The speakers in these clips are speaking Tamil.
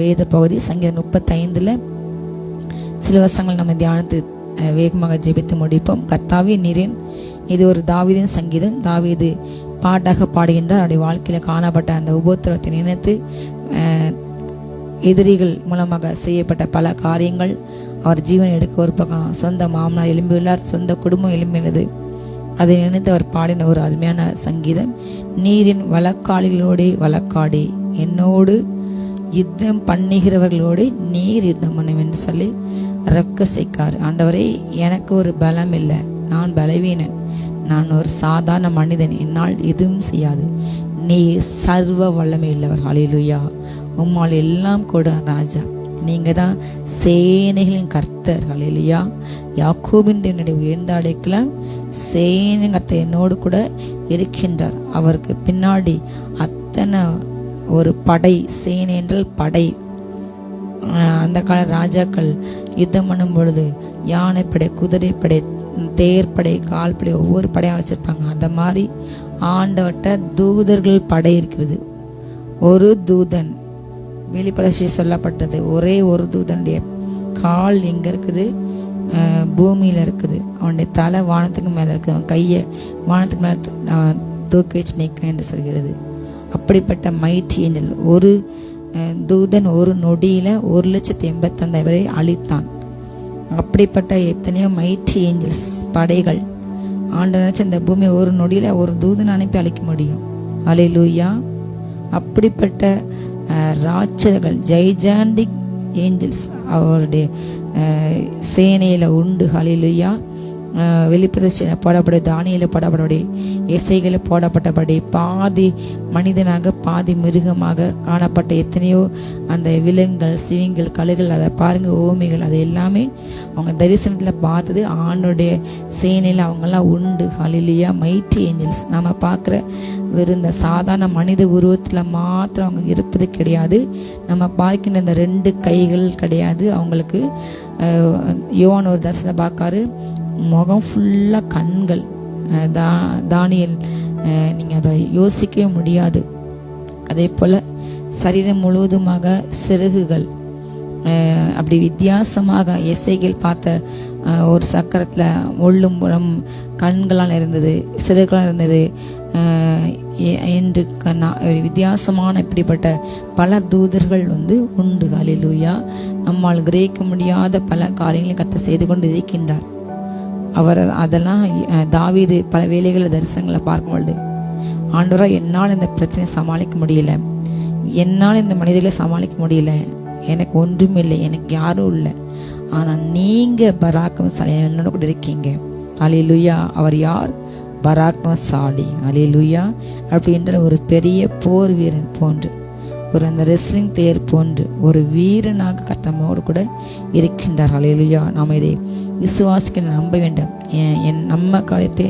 வேத பகுதி சங்கீதம் முப்பத்தைந்தில் சில வருஷங்கள் நம்ம தியானத்து வேகமாக ஜெபித்து முடிப்போம். கர்த்தாவே நீரின் இது ஒரு தாவிதின் சங்கீதம். தாவீது பாட்டாக பாடுகின்றார். அவருடைய வாழ்க்கையில் காணப்பட்ட அந்த உபோத்திரத்தை நினைத்து எதிரிகள் மூலமாக செய்யப்பட்ட பல காரியங்கள் அவர் ஜீவன் எடுக்க ஒரு பக்கம் சொந்த மாமனார் எழும்பியுள்ளார் சொந்த குடும்பம் எழும்பினது. அதை நினைத்து அவர் பாடின ஒரு அருமையான சங்கீதம். நீரின் வழக்காளிகளோடே வழக்காடி என்னோடு யுத்தம் பண்ணுகிறவர்களோடு நீர் யுத்தம் பண்ணும் என்று சொல்லி ரெக்க செய்க்கார் ஆண்டவரே எனக்கு ஒரு பலம் இல்லை. நான் பலவீனன். நான் ஒரு சாதாரண மனிதன். என்னால் எதுவும் செய்யாது. நீ சர்வ வல்லமை உள்ளவர். ஹalleluya உம்மால் எல்லாம் கூட ராஜா. நீங்க தான் சேனைகளின் கர்த்தர். ஹalleluya யாக்கோபின் தேவனுடைய உயர்ந்த சேனை கர்த்தர் என்னோடு கூட இருக்கின்றார். அவருக்கு பின்னாடி அத்தனை ஒரு படை சேன் என்றால் படை. அந்த கால ராஜாக்கள் யுத்தம் பண்ணும் பொழுது யானைப்படை குதிரைப்படை தேர்ப்படை கால்படை ஒவ்வொரு படையாக வச்சிருப்பாங்க. அந்த மாதிரி ஆண்டவட்ட தூதர்கள் படை இருக்கிறது. ஒரு தூதன் வெளிப்படசி சொல்லப்பட்டது ஒரே ஒரு தூதனுடைய கால் எங்க இருக்குது? பூமியில் பூமியில இருக்குது. அவனுடைய தலை வானத்துக்கு மேல இருக்கு. அவன் கையை வானத்துக்கு மேல தூக்கி வச்சு நிற்க என்று சொல்கிறது. அப்படிப்பட்ட மைட்டி ஏஞ்சல் ஒரு தூதன் ஒரு நொடியில ஒரு லட்சத்தி எண்பத்தந்தாயிரம் வரை அழித்தான். அப்படிப்பட்ட எத்தனையோ மைட்டி ஏஞ்சல்ஸ் படைகள். ஆண்டு நினைச்ச இந்த பூமியை ஒரு நொடியில ஒரு தூதன் அனுப்பி அழிக்க முடியும். அலையிலூயா அப்படிப்பட்ட ராட்சதர்கள் ஜெய்ஜாண்டிக் ஏஞ்சல்ஸ் அவருடைய சேனையில் சேனையில உண்டு. ஹலிலுயா வெளிப்பிரச்சனை போடப்படும் தானியில போடப்படபடி இசைகளில் போடப்பட்டபடி பாதி மனிதனாக பாதி மிருகமாக காணப்பட்ட எத்தனையோ அந்த விலங்குகள் சிவிங்கள் கழுகுகள் அதை பாருங்க ஓமைகள் அது எல்லாமே அவங்க தரிசனத்தில் பார்த்தது. ஆணுடைய சேனையில் அவங்கெல்லாம் உண்டு. ஹலிலியா மைட்டி ஏஞ்சல்ஸ் நம்ம பார்க்குற வெறும் இந்த சாதாரண மனித உருவத்தில் மாத்திரம் அவங்க இருப்பது கிடையாது. நம்ம பார்க்கின்ற இந்த ரெண்டு கைகள் கிடையாது. அவங்களுக்கு யோன் யோவான் ஒரு தரிசனம் பார்க்காரு. முகம் ஃபுல்லாக கண்கள். தா தானியல் நீங்கள் அதை யோசிக்கவே முடியாது. அதே போல் சரீரம் முழுவதுமாக சிறகுகள். அப்படி வித்தியாசமாக இசைகள் பார்த்த ஒரு சக்கரத்தில் ஒள்ளும் புறம் கண்களால் இருந்தது சிறகுகளால் இருந்தது. என்று கண்ணா வித்தியாசமான இப்படிப்பட்ட பல தூதர்கள் வந்து உண்டு. அலிலூயா நம்மால் கிரகிக்க முடியாத பல காரியங்களை கத்த செய்து கொண்டு இருக்கின்றார் அவர் அதெல்லாம் அஹ், தாவீது பல வேலைகளை தரிசனங்களை பார்க்கும்பொழுது பொழுது என்னால் இந்த பிரச்சனையை சமாளிக்க முடியல. என்னால் இந்த மனிதர்களை சமாளிக்க முடியல. எனக்கு ஒன்றும் இல்லை. எனக்கு யாரும் இல்லை. ஆனா நீங்க பராக்கிரமசாலி என்னோட கூட இருக்கீங்க. அலிலுயா அவர் யார்? பராக்கிரமசாலி. அலிலுயா அப்படின்ற ஒரு பெரிய போர் வீரன் போன்று. ஒரு அந்த ரெஸ்லிங் பிளேயர் போன்று ஒரு வீரனாக கட்டமோடு கூட இருக்கின்றார். அலையிலுயா நாம் இதை விசுவாசிக்க நம்ப வேண்டும். என் என் நம்ம காரியத்தை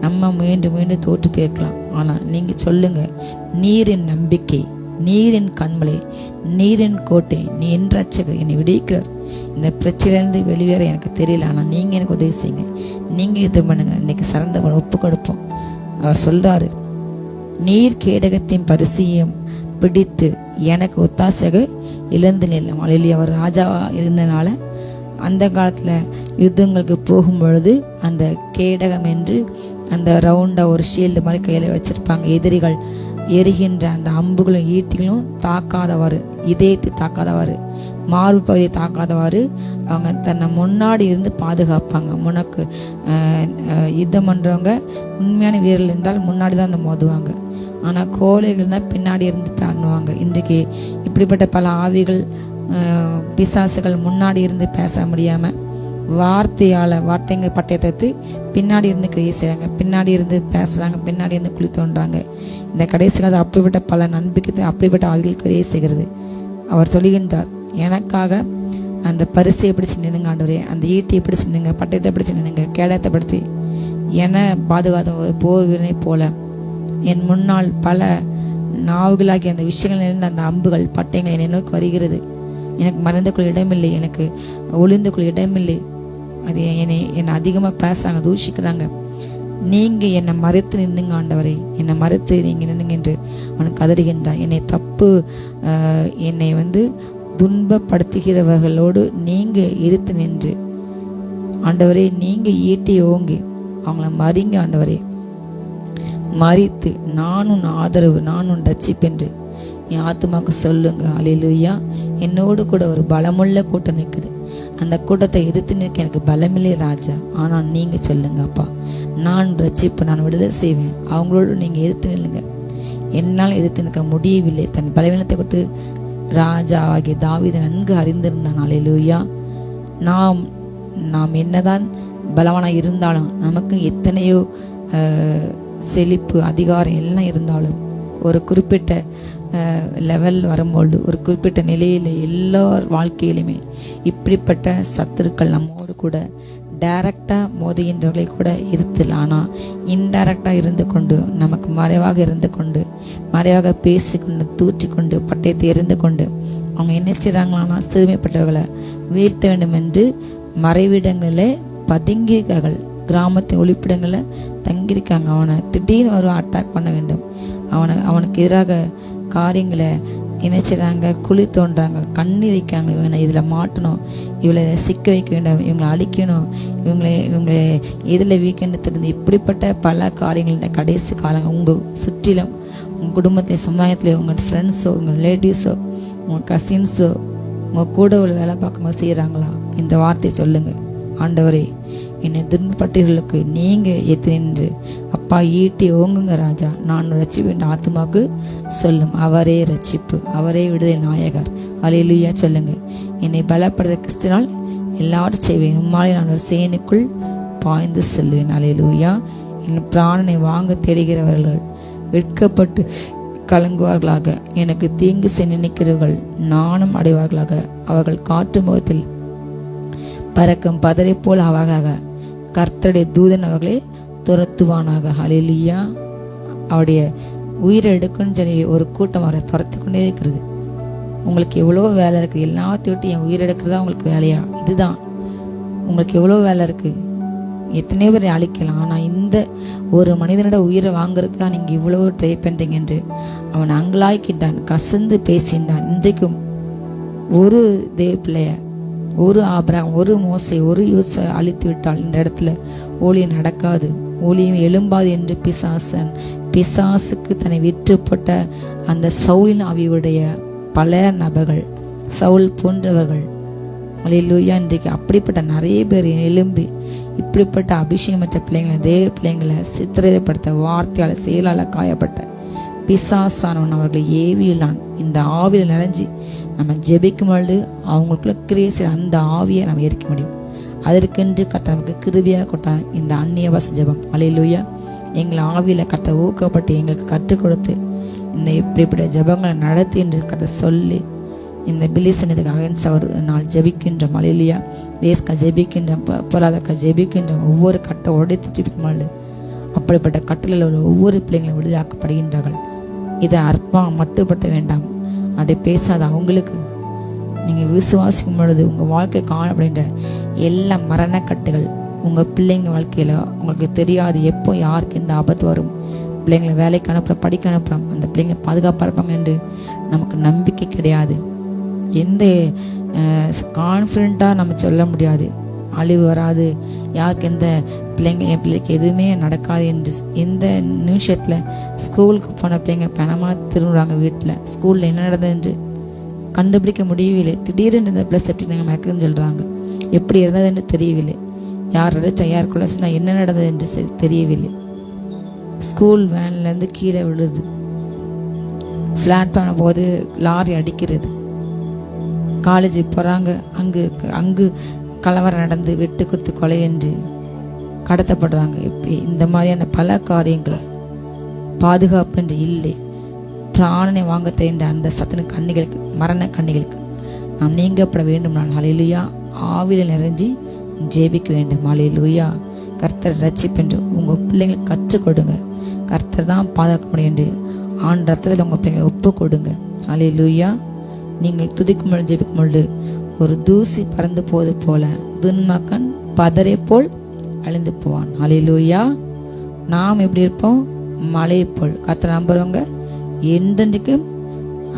நம்ம முயன்று முயன்று தோற்று போயிருக்கலாம். ஆனால் நீங்கள் சொல்லுங்க நீரின் நம்பிக்கை நீரின் கண்மலை நீரின் கோட்டை நீ என் என்னை விடுவிக்கிறார். இந்த பிரச்சனையிலிருந்து வெளிவேற எனக்கு தெரியல ஆனால் நீங்கள் எனக்கு உதவி செய்யுங்க. நீங்கள் இது பண்ணுங்க. இன்னைக்கு சிறந்த ஒப்பு கொடுப்போம் அவர் சொல்றாரு நீர் கேடகத்தின் பரிசையும் பிடித்து எனக்கு ஒத்தாசக இழந்து நில்லும். அழிலி அவர் ராஜாவா இருந்தனால அந்த காலத்துல யுத்தங்களுக்கு போகும் பொழுது அந்த கேடகம் என்று அந்த ரவுண்டா ஒரு ஷீல்டு மாதிரி கையில வச்சிருப்பாங்க. எதிரிகள் எரிகின்ற அந்த அம்புகளும் ஈட்டிகளும் தாக்காதவாறு இதயத்தை தாக்காதவாறு மார்பு பகுதியை தாக்காதவாறு அவங்க தன்னை முன்னாடி இருந்து பாதுகாப்பாங்க. உனக்கு யுத்தம் பண்றவங்க உண்மையான வீரர்கள் என்றால் முன்னாடி தான் அந்த மோதுவாங்க. ஆனால் கோழைகள் தான் பின்னாடி இருந்து பண்ணுவாங்க இன்றைக்கு இப்படிப்பட்ட பல ஆவிகள் பிசாசுகள் முன்னாடி இருந்து பேச முடியாமல் வார்த்தையால் வார்த்தைங்க பட்டயத்தை எடுத்து பின்னாடி இருந்து கிரியை செய்கிறாங்க பின்னாடி இருந்து பேசுகிறாங்க பின்னாடி இருந்து குழி தோன்றாங்க இந்த கடைசியில் அது அப்படிப்பட்ட பல நம்பிக்கை அப்படிப்பட்ட ஆவிகள் கிரியை செய்கிறது. அவர் சொல்லுகின்றார் எனக்காக அந்த பரிசையை பிடிச்சு நின்னுங்க ஆண்டவரே. அந்த ஈட்டியை பிடிச்சு நின்னுங்க பட்டயத்தை பிடிச்சு நின்னுங்க கேடத்தை படுத்தி என பாதுகாத்த ஒரு போர் வீரனை போல என் முன்னால் பல நாவுகளாகிய அந்த விஷயங்கள் இருந்த அந்த அம்புகள் பட்டயங்கள் என்னை நோக்கி வருகிறது. எனக்கு மறந்துக்குள் இடமில்லை எனக்கு ஒளிந்துக்குள் இடமில்லை. அது என்னை என்னை அதிகமாக பேசுறாங்க தூஷிக்கிறாங்க. நீங்கள் என்னை மறுத்து நின்னுங்க ஆண்டவரே. என்னை மறுத்து நீங்கள் நின்னுங்க என்று அவன் கதறுகின்றான். என்னை தப்பு என்னை வந்து துன்பப்படுத்துகிறவர்களோடு நீங்கள் எதிர்த்து நின்று. ஆண்டவரே நீங்கள் ஈட்டி ஓங்கி அவங்கள மறிங்க ஆண்டவரே. மறித்து நான் உன் ஆதரவு நான் உன் ரட்சிப்பென்று. என் ஆத்துமாக்கு சொல்லுங்க அலையிலுயா என்னோடு கூட ஒரு பலமுள்ள கூட்டம் நிற்குது. அந்த கூட்டத்தை எதிர்த்து நிற்க எனக்கு பலமில்லை ராஜா. ஆனால் நீங்க சொல்லுங்க அப்பா. நான் ரட்சிப்பு நான் விடுதலை செய்வேன். அவங்களோடு நீங்க எதிர்த்து நில்லுங்க. என்னால் எதிர்த்து நிற்க முடியவில்லை. தன் பலவீனத்தை கொடுத்து ராஜா ஆகிய தாவித நன்கு அறிந்திருந்தான். அலையிலுயா நாம் நாம் என்னதான் பலவானாக இருந்தாலும் நமக்கு எத்தனையோ செழிப்பு அதிகாரம் எல்லாம் இருந்தாலும் ஒரு குறிப்பிட்ட லெவல் வரும்போது ஒரு குறிப்பிட்ட நிலையில் எல்லார் வாழ்க்கையிலுமே இப்படிப்பட்ட சத்துருக்கள் நம்மோடு கூட டைரக்டாக மோதுகின்றவர்களை கூட இருத்தல். ஆனால் இன்டைரக்டாக இருந்து கொண்டு நமக்கு மறைவாக இருந்து கொண்டு மறைவாக பேசிக்கொண்டு தூற்றிக்கொண்டு பட்டயத்தை எரிந்து கொண்டு அவங்க என்ன செய்கிறாங்களான்னா சிறுமைப்பட்டவர்களை வீழ்த்த வேண்டும் என்று மறைவிடங்களில் பதுங்கிகள் கிராமத்தின் ஒளிப்பிடங்களில் தங்கியிருக்காங்க. அவனை திடீர்னு ஒரு அட்டாக் பண்ண வேண்டும். அவனை அவனுக்கு எதிராக காரியங்களை இணைச்சிடறாங்க குழி தோன்றாங்க கண்ணி வைக்காங்க இவனை இதில் மாட்டணும். இவளை சிக்க வைக்க வேண்டும். இவங்களை அழிக்கணும். இவங்களை இவங்களை எதில் வீக்கெண்டு தெரிந்து இப்படிப்பட்ட பல காரியங்கள் இந்த கடைசி காலங்கள். உங்கள் சுற்றிலும் உங்கள் குடும்பத்திலேயும் சமுதாயத்தில் உங்கள் ஃப்ரெண்ட்ஸோ உங்கள் ரிலேட்டிவ்ஸோ உங்கள் கசின்ஸோ உங்கள் கூட ஒரு வேலை பார்க்கும்போது செய்கிறாங்களா இந்த வார்த்தையை சொல்லுங்கள் ஆண்டவரே என்னை துன்பப்பட்டீர்களுக்கு நீங்கள் எத்து நின்று அப்பா ஈட்டி ஓங்குங்க ராஜா. நான் ரட்சிப்பு ஆத்மாக்கு சொல்லும். அவரே ரட்சிப்பு. அவரே விடுதலை நாயகர். அலையிலுயா சொல்லுங்க. என்னை பலப்படுத்த கிறிஸ்தினால் எல்லாரும் செய்வேன். உம்மாலே நான் ஒரு சேனுக்குள் பாய்ந்து செல்வேன். அலையிலுயா என் பிராணனை வாங்க தேடுகிறவர்கள் வெட்கப்பட்டு கலங்குவார்களாக. எனக்கு தீங்கு செய்ய நினைக்கிறவர்கள் நாணம் அடைவார்களாக. அவர்கள் காற்று முகத்தில் பறக்கும் பதரை போல் ஆவார்களாக. கர்த்தருடைய தூதன் அவர்களை துரத்துவானாக. அலிலியா அவருடைய உயிரை எடுக்குன்னு சொல்லி ஒரு கூட்டம் அவரை துரத்தி கொண்டே இருக்கிறது. உங்களுக்கு எவ்வளோ வேலை இருக்குது எல்லாத்தையும் விட்டு என் உயிர் எடுக்கிறதா உங்களுக்கு வேலையா? இதுதான். உங்களுக்கு எவ்வளோ வேலை இருக்குது எத்தனையோ பேர் அழிக்கலாம். ஆனால் இந்த ஒரு மனிதனோட உயிரை வாங்குறதுக்கா நீங்கள் இவ்வளோ ட்ரை பண்ணுறீங்க என்று அவன் அங்கலாய்க்கின்றான் கசந்து பேசின்றான். இன்றைக்கும் ஒரு தேவ பிள்ளைய ஒரு ஆபிரகாம் ஒரு மோசை ஒரு யூச அழித்து விட்டால் இந்த இடத்துல ஊழியம் நடக்காது. ஊழியம் எழும்பாது என்று பிசாசன் பிசாசுக்கு தன்னை விற்றுப்பட்ட அந்த சவுலின் ஆவியுடைய பல நபர்கள் சவுல் போன்றவர்கள். அல்லேலூயா இன்றைக்கு அப்படிப்பட்ட நிறைய பேர் எழும்பி இப்படிப்பட்ட அபிஷேகமற்ற பிள்ளைங்களை தேவ பிள்ளைங்களை சித்திரப்படுத்த வார்த்தையால் செயலால் காயப்பட்ட பிசாசானவன் அவர்களை ஏவியிலான் இந்த ஆவியில் நிறைஞ்சு நம்ம ஜெபிக்கும் பொழுது அவங்களுக்குள்ள கிரேசி அந்த ஆவியை நம்ம எரிக்க முடியும். அதற்கென்று கர்த்தர் நமக்கு கிருவியாக கொடுத்தார். இந்த அந்நியவாச ஜெபம். அலையிலூயா எங்களை ஆவியில் கத்த ஊக்கப்பட்டு எங்களுக்கு கற்றுக் கொடுத்து இந்த இப்படிப்பட்ட ஜெபங்களை நடத்தி என்று கதை சொல்லி இந்த பிலிசனத்துக்கு அகன்ஸ் அவர் நாள் ஜெபிக்கின்ற மலையிலியா தேஸ்கா ஜெபிக்கின்ற ப- பொருளாதார ஜெபிக்கின்ற ஒவ்வொரு கட்டை உடைத்து ஜெபிக்கும்போது அப்படிப்பட்ட கட்டளையில் உள்ள ஒவ்வொரு பிள்ளைங்களும் விடுதலாக்கப்படுகின்றார்கள் இதை அற்பம் மட்டுப்பட்ட வேண்டாம். அப்படி பேசாத அவங்களுக்கு நீங்கள் விசுவாசிக்கும் பொழுது உங்கள் வாழ்க்கை காணப்படுகின்ற எல்லா மரணக்கட்டுகள் உங்கள் பிள்ளைங்க வாழ்க்கையில் உங்களுக்கு தெரியாது. எப்போ யாருக்கு எந்த ஆபத்து வரும்? பிள்ளைங்களை வேலைக்கு அனுப்புகிறோம் படிக்க அனுப்புகிறோம் அந்த பிள்ளைங்க பாதுகாப்பாக இருப்பாங்க என்று நமக்கு நம்பிக்கை கிடையாது. எந்த கான்ஃபிடண்ட்டாக நம்ம சொல்ல முடியாது. அழிவு வராது. யாருக்கு எந்த பிள்ளைங்க என் பிள்ளைக்கு எதுவுமே நடக்காது என்று எந்த நிமிஷத்தில் ஸ்கூலுக்கு போன பிள்ளைங்க பணமாக திரும்புகிறாங்க வீட்டில் ஸ்கூலில் என்ன நடந்தது என்று கண்டுபிடிக்க முடியவில்லை. திடீரென்று இந்த ப்ளஸ் எப்படி நாங்கள் நடக்குதுன்னு சொல்கிறாங்க எப்படி இருந்தது என்று தெரியவில்லை. யார் அடிச்சா யார் குலசினா என்ன நடந்தது என்று தெரியவில்லை. ஸ்கூல் வேன்லேருந்து கீழே விழுது. ஃப்ளாட் பண்ணும்போது லாரி அடிக்கிறது. காலேஜ் போகிறாங்க அங்கு அங்கு கலவரம் நடந்து வெட்டு குத்து கொலை என்று கடத்தப்படுறாங்க. இப்படி இந்த மாதிரியான பல காரியங்கள் பாதுகாப்பு என்று இல்லை. பிராணனை வாங்க தெரிந்த அந்த சத்தன கண்ணிகளுக்கு மரண கண்ணிகளுக்கு நாம் நீங்கப்பட வேண்டுமானால் அலையிலுயா ஆவியில் நிறைஞ்சி ஜெபிக்க வேண்டும். அலையிலுயா கர்த்தர் ரட்சிப்பென்று உங்கள் பிள்ளைங்களுக்கு கற்றுக் கொடுங்க. கர்த்தர் தான் பாதுகாக்க முடியும் என்று ஆண் ரத்தத்தில் உங்கள் பிள்ளைங்களை ஒப்பு கொடுங்க. அலையிலுயா நீங்கள் துதிக்கும் பொழுது ஜெபிக்கும் பொழுது ஒரு தூசி பறந்து போவது போல. துன்மக்கன் பதரை போல் அழிந்து போவான். அலையிலூயா நாம் எப்படி இருப்போம்? மலையை போல். கர்த்தர் நம்புறவங்க என்றென்றைக்கும்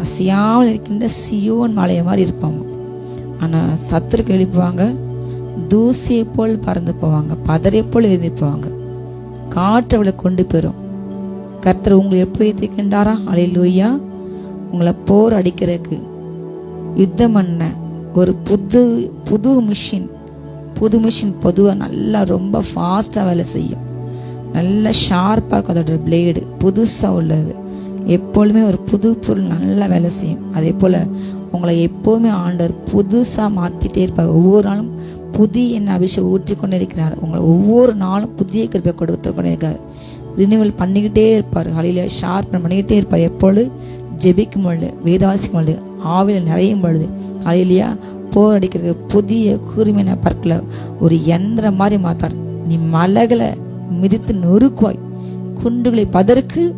அசையாமல் இருக்கின்ற சியோன் மலையை மாதிரி இருப்பாங்க. ஆனால் சத்துருக்கு எழுப்புவாங்க தூசியை போல் பறந்து போவாங்க. பதரை போல் எழுதி போவாங்க. காற்று அவளை கொண்டு போயிடும் கர்த்தர் உங்களை எப்படி வைத்திருக்கின்றாரா? அலையிலூயா உங்களை போர் அடிக்கிறதுக்கு யுத்தம் பண்ண ஒரு புது புது மிஷின் புது மிஷின் பொதுவாக நல்லா ரொம்ப ஃபாஸ்ட்டாக வேலை செய்யும். நல்லா ஷார்ப்பாக இருக்கும் அதோட பிளேடு புதுசாக உள்ளது. எப்பொழுதுமே ஒரு புது பொருள் நல்லா வேலை செய்யும். அதே போல் உங்களை எப்போவுமே ஆண்டவர் புதுசாக மாற்றிட்டே இருப்பார். ஒவ்வொரு நாளும் புதிய என்ன அபிஷேகம் ஊற்றி கொண்டே இருக்கிறார் உங்களை ஒவ்வொரு நாளும் புதிய கிருப்பை கொடுத்து கொண்டே இருக்கார் ரினிவல் பண்ணிக்கிட்டே இருப்பார். காலையில் ஷார்ப் பண்ணிக்கிட்டே இருப்பார். எப்பொழுது? ஜெபிக்கும் பொழுது வேதவாசிக்கும் பொழுது. ஆவியில் நிறையும் பொழுது காலையிலையா போர் அடிக்கிற புதிய கூர்மையான பற்களை ஒரு எந்திரம் மாதிரி மாத்தார். நீ மலைகளை மிதித்து நொறுக்குவாய் குண்டுகளை பதற்கு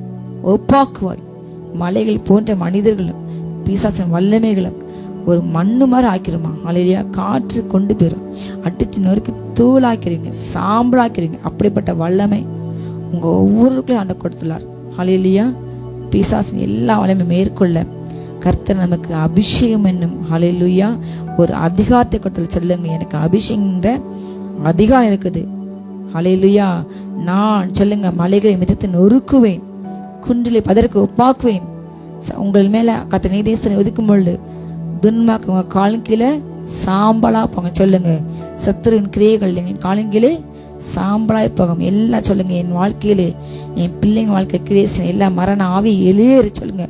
ஒப்பாக்குவாய். மலைகள் போன்ற மனிதர்களும் பிசாசன் வல்லமைகளும் ஒரு மண்ணு மாதிரி ஆக்கிருமா அலையிலையா காற்று கொண்டு போயிடும் அடிச்சு நொறுக்கி தூளாக்கிறீங்க சாம்பலாக்கிறீங்க அப்படிப்பட்ட வல்லமை உங்க ஒவ்வொருக்களையும் ஆண்ட கொடுத்துள்ளார். அலையிலையா பிசாசின் எல்லா வல்லமை மேற்கொள்ள கர்த்தர் நமக்கு அபிஷேகம் என்னும் அலையிலுயா ஒரு அதிகாரத்தை கொடுத்தல் சொல்லுங்க எனக்கு அபிஷேகங்கிற அதிகாரம் இருக்குது. அலையிலுயா நான் சொல்லுங்க மலைகளை மிதத்தை நொறுக்குவேன் குன்றிலை பதற்கு ஒப்பாக்குவேன். ச- உங்கள் மேல கத்த நீதேசனை ஒதுக்கும் பொழுது துன்மாக்கு உங்க காலின் கீழே சாம்பலா போங்க சொல்லுங்க. சத்துருவின் கிரியைகள் என் காலின் கீழே சாம்பலாய் போகும். எல்லாம் சொல்லுங்க என் வாழ்க்கையிலே என் பிள்ளைங்க வாழ்க்கை கிரியேஷன் எல்லாம் மரண ஆவி வெளியேறு சொல்லுங்க.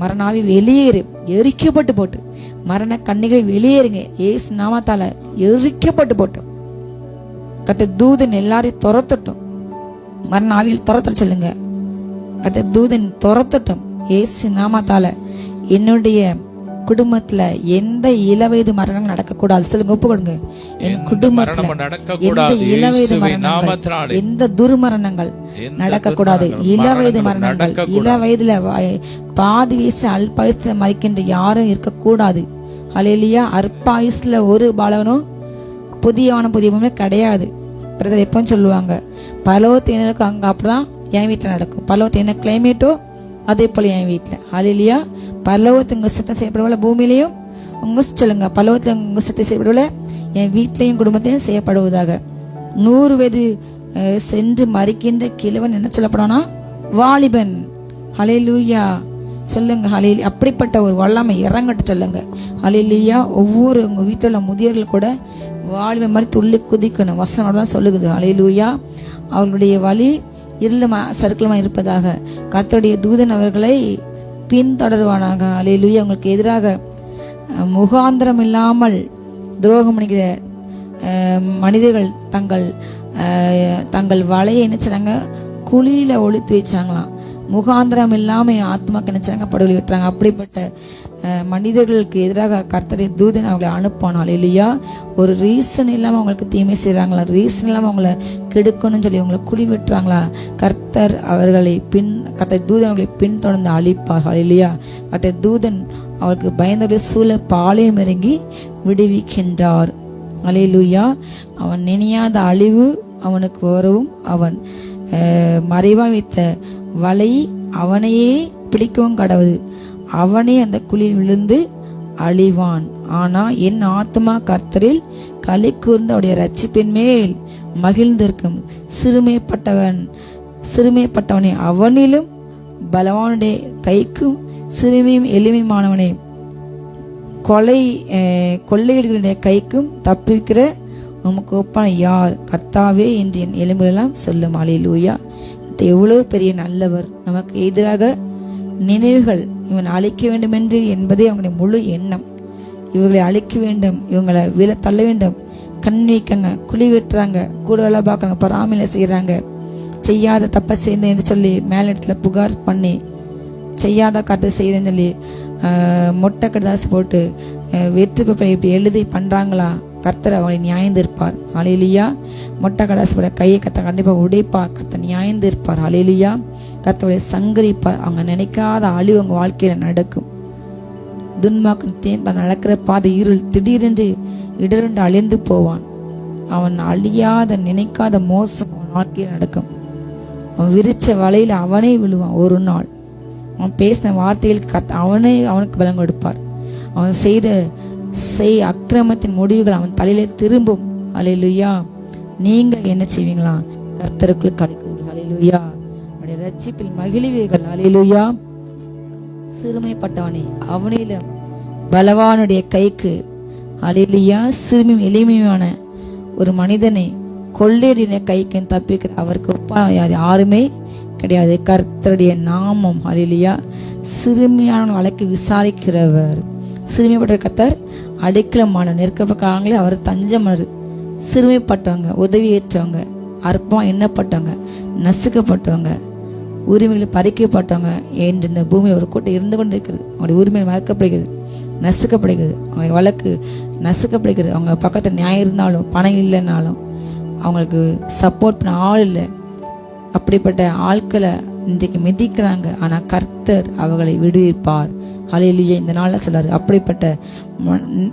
மரணாவி வெளியேறு எரிக்கப்பட்டு போட்டு. மரண கண்ணிகள் வெளியேறுங்க ஏசு நாமத்தால எரிக்கப்பட்டு போட்டு. கட்ட தூதன் எல்லாரையும் துரத்தட்டும். மரண ஆவியில் துரத்த சொல்லுங்க. கட்ட தூதன் துரத்தட்டும். ஏசு நாமத்தால என்னுடைய குடும்பத்துல எந்த இளவயது மரணம் நடக்கக்கூடாது? சொல்லுங்க ஒப்பு கொடுங்க. என் குடும்பத்துல. எந்த இளவயது மரணங்கள். எந்த துர்மரணங்கள் நடக்கக்கூடாது? இளவயது மரணங்கள். இளவயதுல வய- பாதி வயசு அல்பாயுசுல மறிக்கின்ற யாரும் இருக்கக்கூடாது. அலையிலியா அற்பாயுசுல ஒரு புதியவன புதியவனுமே கிடையாது. பிரதர் எப்போ சொல்லுவாங்க பலவத்து எனக்கு அங்க அப்படிதான் என் வீட்டுல நடக்கும். பலவத்து என்ன கிளைமேட்டோ அதே போல என் வீட்டுல. அலையிலியா பலவத்து உங்க சுத்தம் செய்யப்படுவல பூமியிலையும் உங்க சொல்லுங்க பலவத்துல உங்க சுத்தம் செய்யப்படுவல என் வீட்லையும் குடும்பத்தையும் செய்யப்படுவதாக. நூறு வயது சென்று மறிக்கின்ற கிழவன் என்ன சொல்லப்படானா வாலிபன். ஹalleluya. சொல்லுங்க ஹலே அப்படிப்பட்ட ஒரு வல்லாமை இறங்கட்டு சொல்லுங்க. லூயா ஒவ்வொரு உங்க வீட்டில் உள்ள முதியோர்கள் கூட வாலிபன் மாதிரி துள்ளி குதிக்கணும். வசனோட தான் சொல்லுகுது. லூயா அவர்களுடைய வழி இருளமா சருக்களமா இருப்பதாக. கத்தோடைய தூதன் அவர்களை பின்தொடருவானாக. ஹalleluya உங்களுக்கு எதிராக முகாந்திரம் இல்லாமல் துரோகம் பண்ணிக்கிற மனிதர்கள் தங்கள் தங்கள் வலையை என்ன செய்றாங்க? குழியில ஒளித்து வச்சாங்களாம். முகாந்திரம் இல்லாமல் ஆத்மா ஆத்மாக்கு என்ன செய்றாங்க விட்டுறாங்க அப்படிப்பட்ட மனிதர்களுக்கு எதிராக கர்த்தரை தூதன் அவங்களை அனுப்பானால் இல்லையா ஒரு ரீசன் இல்லாமல் அவங்களுக்கு தீமை செய்கிறாங்களா ரீசன் இல்லாமல் அவங்கள கெடுக்கணும்னு சொல்லி அவங்களை குழி வெட்டுறாங்களா? கர்த்தர் அவர்களை பின் கர்த்தர் தூதன் அவர்களை பின்தொடர்ந்து அழிப்பார்கள் இல்லையா கர்த்தர் தூதன் அவளுக்கு பயந்தவர்கள் சூழ பாளையம் இறங்கி விடுவிக்கின்றார். அலையிலுயா அவன் நினையாத அழிவு அவனுக்கு வரவும் அவன் மறைவா வைத்த வலை அவனையே பிடிக்கவும் கடவுது அவனே அந்த குழியில் விழுந்து அழிவான். ஆனா என் ஆத்மா கர்த்தரில் களி கூர்ந்து அவருடைய ரட்சிப்பின் மேல் மகிழ்ந்திருக்கும். சிறுமைப்பட்டவன் சிறுமைப்பட்டவனே அவனிலும் பலவானுடைய கைக்கும் சிறுமியும் எளிமையுமானவனே கொலை கொள்ளையிடுகளுடைய கைக்கும் தப்பிக்கிற உமக்கு ஒப்பான யார்? கர்த்தாவே என்று என் எலும்புகளெல்லாம் சொல்லும். அலையிலூயா எவ்வளவு பெரிய நல்லவர். நமக்கு எதிராக நினைவுகள் இவன் அழிக்க வேண்டும் என்று என்பதே அவங்களுடைய முழு எண்ணம். இவர்களை அழிக்க வேண்டும் இவங்களை விழ தள்ள வேண்டும். கண் வைக்கங்க குழி வெட்டுறாங்க கூட வேலை பார்க்கறாங்க பராமரிலை செய்யறாங்க செய்யாத தப்ப செய்தேன் என்று சொல்லி மேலிடத்துல புகார் பண்ணி செய்யாத கதை செய்தேன்னு சொல்லி மொட்டை கடிதாசு போட்டு வெற்றி பேப்பரை இப்படி எழுதி பண்றாங்களா? கர்த்தர் அவங்களை நியாயந்திருப்பார். அலையிலியா மொட்டை கடாசு கையை கத்த கண்டிப்பாக உடைப்பார். கத்த நியாயந்து இருப்பார் அலையிலியா கத்தோடைய சங்கரிப்பார். அவங்க நினைக்காத அழிவு அவங்க வாழ்க்கையில நடக்கும். துன்மாக்கும் தேன் தான் நடக்கிற பாதை இருள் திடீரென்று இடருண்டு அழிந்து போவான். அவன் அழியாத நினைக்காத மோசம் அவன் வாழ்க்கையில் நடக்கும். அவன் விரிச்ச வலையில அவனே விழுவான் ஒரு நாள். அவன் பேசின வார்த்தைகளுக்கு கத் அவனே அவனுக்கு பலம் கொடுப்பார். அவன் செய்த செய் அக்கிரமத்தின் முடிவுகள் அவன் தலையிலே திரும்பும். அலையிலுயா நீங்க என்ன செய்வீங்களா? கர்த்தருக்குள் கிடைக்கிறீர்கள் அலையிலுயா அவருடைய ரட்சிப்பில் மகிழ்வீர்கள். அலையிலுயா சிறுமைப்பட்டவனே அவனிலும் பலவானுடைய கைக்கு அலையிலுயா சிறுமியும் எளிமையான ஒரு மனிதனை கொள்ளையடின கைக்கு தப்பிக்கிற அவருக்கு ஒப்பான யார்? யாருமே கிடையாது. கர்த்தருடைய நாமம். அலிலியா சிறுமியான வழக்கு விசாரிக்கிறவர். சிறுமைப்பட்ட கர்த்தர் அடைக்கலமான நெருக்கப்பட்டாங்களே அவர் தஞ்சமர் சிறுமைப்பட்டவங்க உதவியேற்றவங்க அற்பமாக எண்ணப்பட்டவங்க நசுக்கப்பட்டவங்க உரிமைகள் பறிக்கப்பட்டவங்க என்று இந்த பூமியில் ஒரு கூட்டம் இருந்து கொண்டு இருக்கிறது அவங்களுடைய உரிமை மறக்கப்படுகிறது நசுக்கப்படுகிறது. அவங்க வழக்கு நசுக்கப்படுகிறது. அவங்க பக்கத்தில் நியாயம் இருந்தாலும் பணம் இல்லைனாலும் அவங்களுக்கு சப்போர்ட் பண்ண ஆள் இல்லை. அப்படிப்பட்ட ஆட்களை இன்றைக்கு மிதிக்கிறாங்க. ஆனால் கர்த்தர் அவர்களை விடுவிப்பார். அலையிலேயே இந்த நாளில் சொல்றாரு அப்படிப்பட்ட ம- ந-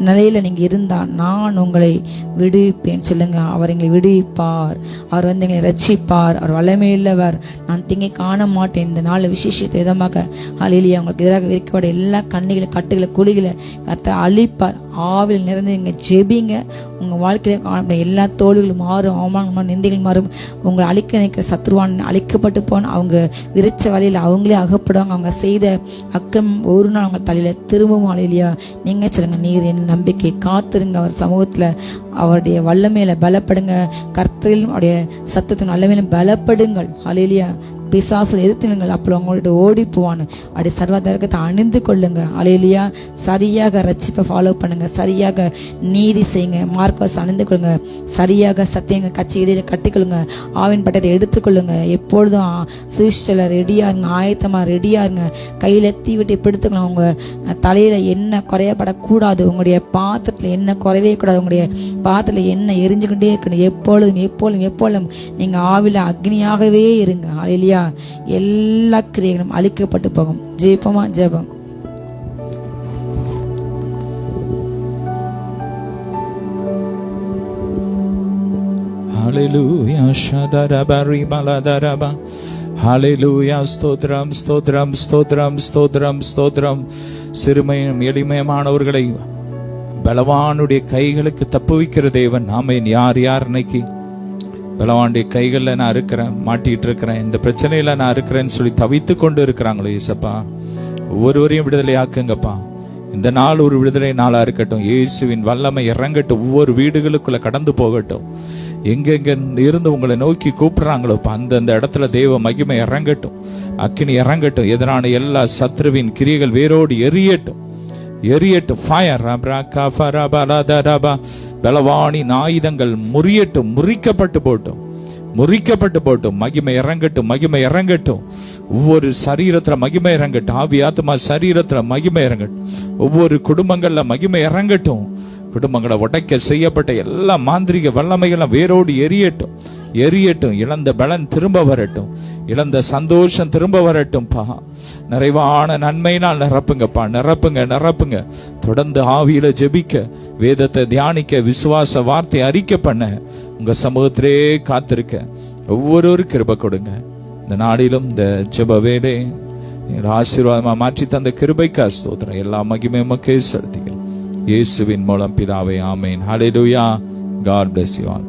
நிலையில நீங்க இருந்தா நான் உங்களை விடுவிப்பேன். சொல்லுங்க அவர் எங்களை விடுவிப்பார். அவர் வந்து எங்களை ரட்சிப்பார். அவர் வல்லமையுள்ளவர் நான் திங்கை காண மாட்டேன். இந்த நாள் விசேஷத்தை விதமாக ஹalleluya உங்களுக்கு எதிராக விரிக்கப்பட எல்லா கண்ணிகளை கட்டுகளை குழிகளை கத்த அழிப்பார். ஆவில் நிறைந்து இங்க ஜெபிங்க. உங்கள் வாழ்க்கையில எல்லா தோல்விகளும் மாறும் அவமானமான நிந்தைகள் மாறும். உங்களை அழிக்க நினைக்கிற சத்ருவான் அழிக்கப்பட்டு போன அவங்க விரிச்ச வழியில் அவங்களே அகப்படுவாங்க. அவங்க செய்த அக்கம் ஒரு நாள் அவங்க தலையில் திரும்பவும் அலையிலையா நீங்க சொல்லுங்க நீர் என் நம்பிக்கை. காத்திருங்க அவர் சமூகத்தில். அவருடைய வல்லமையில பலப்படுங்க. கர்த்தரிலும் அவருடைய சத்தத்தின் வல்லமையிலும் பலப்படுங்கள். பிசாசில் பிசாசு எதிர்த்துங்கள் அப்போ அவங்கள்ட்ட ஓடி போவான்னு அப்படி சர்வாதாரத்தை அணிந்து கொள்ளுங்க. அலையிலியா சரியாக ரட்சிப்பை ஃபாலோ பண்ணுங்க. சரியாக நீதி செய்யுங்க. மார்க்கஸ் அணிந்து கொள்ளுங்க. சரியாக சத்தியங்க கட்சி இடையில கட்டிக்கொள்ளுங்க. ஆவின் பட்டத்தை எடுத்துக்கொள்ளுங்க. எப்பொழுதும் சுவிஷல ரெடியா இருங்க. ஆயத்தமா ரெடியா இருங்க. கையில தீவிட்டு பிடித்துக்கலாம். உங்க அஹ், தலையில என்ன குறையப்படக்கூடாது? உங்களுடைய பாத்திரத்துல என்ன குறையவே கூடாது? உங்களுடைய பாத்திரத்துல என்ன எரிஞ்சுக்கிட்டே இருக்கணும்? எப்பொழுதும் எப்பொழுதும் எப்பொழுதும் நீங்க ஆவில அக்னியாகவே இருங்க. அலையிலியா எல்லா கிரியைகளும் அழிக்கப்பட்டு போகும். ஜெபமா ஜெபம். Hallelujah. Shadarabari maladaraba. Hallelujah. ஸ்தோத்ரம் ஸ்தோத்ரம் ஸ்தோத்ரம் ஸ்தோத்ரம் ஸ்தோத்ரம் சிறுமையும் எளிமையுமானவர்களை பலவானுடைய கைகளுக்கு தப்புவிக்கிற தேவன். ஆமேன். யார் யார் இன்னைக்கு பலவாண்டிய கைகளில் நான் இருக்கிறேன் மாட்டிகிட்டு இருக்கிறேன் இந்த பிரச்சனையில் நான் இருக்கிறேன்னு சொல்லி தவித்து கொண்டு இருக்கிறாங்களோ இயேசப்பா ஒவ்வொருவரையும் விடுதலை ஆக்குங்கப்பா. இந்த நாள் ஒரு விடுதலை நாளாக இருக்கட்டும். இயேசுவின் வல்லமை இறங்கட்டும். ஒவ்வொரு வீடுகளுக்குள்ளே கடந்து போகட்டும். எங்கெங்க இருந்து உங்களை நோக்கி கூப்பிடுறாங்களோப்பா அந்தந்த இடத்துல தெய்வ மகிமை இறங்கட்டும். அக்கினி இறங்கட்டும். எதிரான எல்லா சத்ருவின் கிரியைகள் வேரோடு எரியட்டும். எரியட்டும் ஃபயர் பலவானின் ஆயுதங்கள் முறியட்டும் முறிக்கப்பட்டு போட்டும். முறிக்கப்பட்டு போட்டும். மகிமை இறங்கட்டும் மகிமை இறங்கட்டும். ஒவ்வொரு சரீரத்தில் மகிமை இறங்கட்டும். ஆவி ஆத்மா சரீரத்தில் மகிமை இறங்கட்டும். ஒவ்வொரு குடும்பங்களில் மகிமை இறங்கட்டும். குடும்பங்களை உடைக்க செய்யப்பட்ட எல்லா மாந்திரிக வல்லமைகளும் வேரோடு எரியட்டும். எரியட்டும் இழந்த பலன் திரும்ப வரட்டும் இழந்த சந்தோஷம் திரும்ப வரட்டும்பா. நிறைவான நன்மையினால் நிரப்புங்கப்பா நிரப்புங்க நிரப்புங்க. தொடர்ந்து ஆவியில ஜெபிக்க வேதத்தை தியானிக்க விசுவாச வார்த்தை அறிக்கை பண்ண உங்க சமூகத்திலே காத்திருக்க ஒவ்வொரு கிருபை கொடுங்க. இந்த நாடிலும் இந்த ஜெப வேலை எங்களை ஆசீர்வாதமா மாற்றி தந்த கிருபைக்கா ஸ்தோத்திரம். எல்லா மகிமே மக்கே செலுத்திக்கிறோம் இயேசுவின் மூலம் பிதாவை ஆமேன். ஹலே லூயா காட் பிளஸ் யூ ஆல்